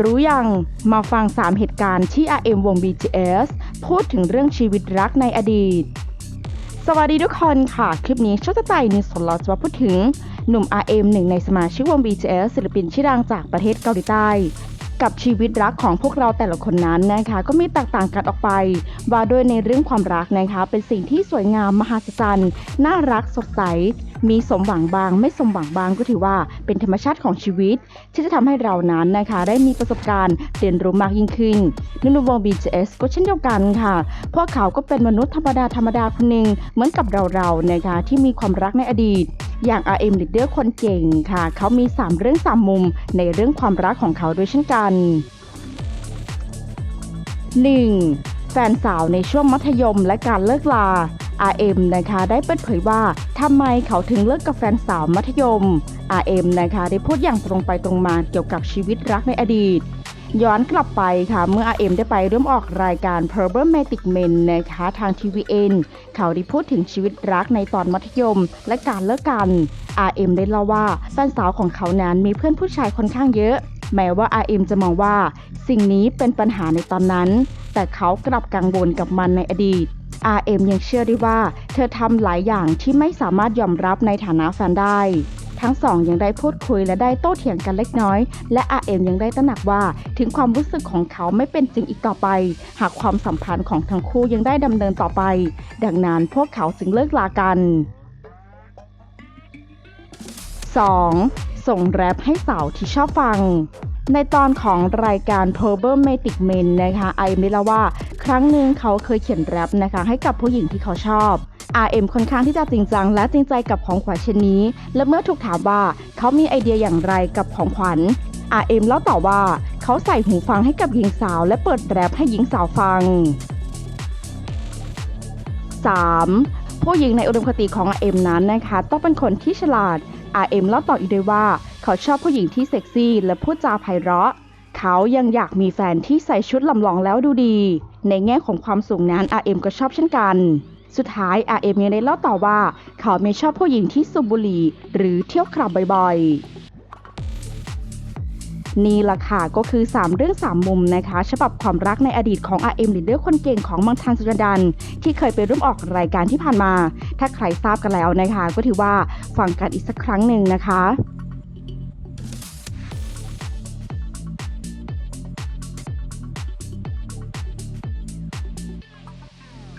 รู้ยังมาฟัง 3 เหตุการณ์ที่ RM วง BTS พูดถึงเรื่องชีวิตรักในอดีต สวัสดีทุกคนค่ะ คลิปนี้ช่องจะใจนิวสดเราจะมาพูดถึงหนุ่ม RM หนึ่งในสมาชิกวง BTS ศิลปินชื่อดังจากประเทศเกาหลีใต้ กับชีวิตรักของพวกเราแต่ละคนนั้นนะคะ ก็มีแตกต่างกันออกไป ว่าด้วยในเรื่องความรักนะคะ เป็นสิ่งที่สวยงามมหัศจรรย์น่ารักสดใส มีสมหวังบาง ไม่สมหวังบางก็ถือว่าเป็นธรรมชาติของชีวิต ที่จะทำให้เรานั้นนะคะ ได้มีประสบการณ์เรียนรู้มากยิ่งขึ้นนุ่นวง BTS ก็เช่นเดียวกันค่ะพวกเขาก็เป็นมนุษย์ธรรมดาธรรมดาคนหนึ่งเหมือนกับเราๆนะคะที่มีความรักในอดีต อย่าง RM Leader คนเก่งค่ะ เขามี 3 เรื่อง 3 มุมในเรื่องความรักของเขาด้วยเช่นกัน 1. แฟนสาวในช่วงมัธยมและการเลิกลา RM นะคะได้เปิดเผยว่าทำไมเขาถึงเลิกกับแฟนสาวมัธยม RM นะคะได้พูดอย่างตรงไปตรงมาเกี่ยวกับชีวิตรักในอดีต ย้อนกลับไปค่ะ เมื่อ RM ได้ไปร่วมออกรายการ Problematic Men นะคะทาง TVN เอ็นเขาได้พูดถึงชีวิตรักในตอนมัธยม และการเลิกกัน RM ได้เล่าว่าแฟนสาวของเขานั้นมีเพื่อนผู้ชายค่อนข้างเยอะ แม้ว่า RM จะมองว่า สิ่งนี้เป็นปัญหาในตอนนั้น แต่เขากลับกังวลกับมันในอดีต RM ยังเชื่อได้ว่า เธอทำหลายอย่างที่ไม่สามารถยอมรับในฐานะแฟนได้ ทั้งสองยังได้พูดคุยและได้โต้เถียงกันเล็กน้อย และ RM ยังได้ตระหนักว่า ถึงความรู้สึกของเขาไม่เป็นจริงอีกต่อไป หากความสัมพันธ์ของทั้งคู่ยังได้ดำเนินต่อไป ดังนั้นพวกเขาจึงเลิกลากัน 2. ส่งแรปให้สาวที่ชอบฟังในตอนของรายการ Problematic Men นะคะไอไม่ลว่า ครั้งหนึ่งเขาเคยเขียนแรปนะคะให้กับผู้หญิงที่เขาชอบ RM ค่อนข้างที่จะจริงจังและจริงใจกับของขวัญชิ้นนี้ และเมื่อถูกถามว่าเขามีไอเดียอย่างไรกับของขวัญ RM เล่าต่อว่าเขาใส่หูฟังให้กับหญิงสาว และเปิดแรปให้หญิงสาวฟัง 3. ผู้หญิงในอุดมคติของ RM นั้นนะคะ ต้องเป็นคนที่ฉลาด RM เล่าต่ออีกด้วยว่า เขาชอบผู้หญิงที่เซ็กซี่ และพูดจาไพเราะ เขายังอยากมีแฟนที่ใส่ชุดลำลองแล้วดูดี ในแง่ของความสูงนั้น RM ก็ชอบเช่นกัน สุดท้าย RM ยังได้เล่าต่อว่า เขาไม่ชอบผู้หญิงที่สูบบุหรี่หรือเที่ยวคลับบ่อยๆ นี่ล่ะค่ะก็คือ 3 เรื่อง 3 มุมนะคะ ฉบับความรักในอดีตของ RM Leader คนเก่งของมืองทันสุจดัน ที่เคยไปร่วมออกรายการที่ผ่านมา ถ้าใครทราบกันแล้วนะคะ ก็ถือว่าฟังกันอีกสักครั้งหนึ่งนะคะ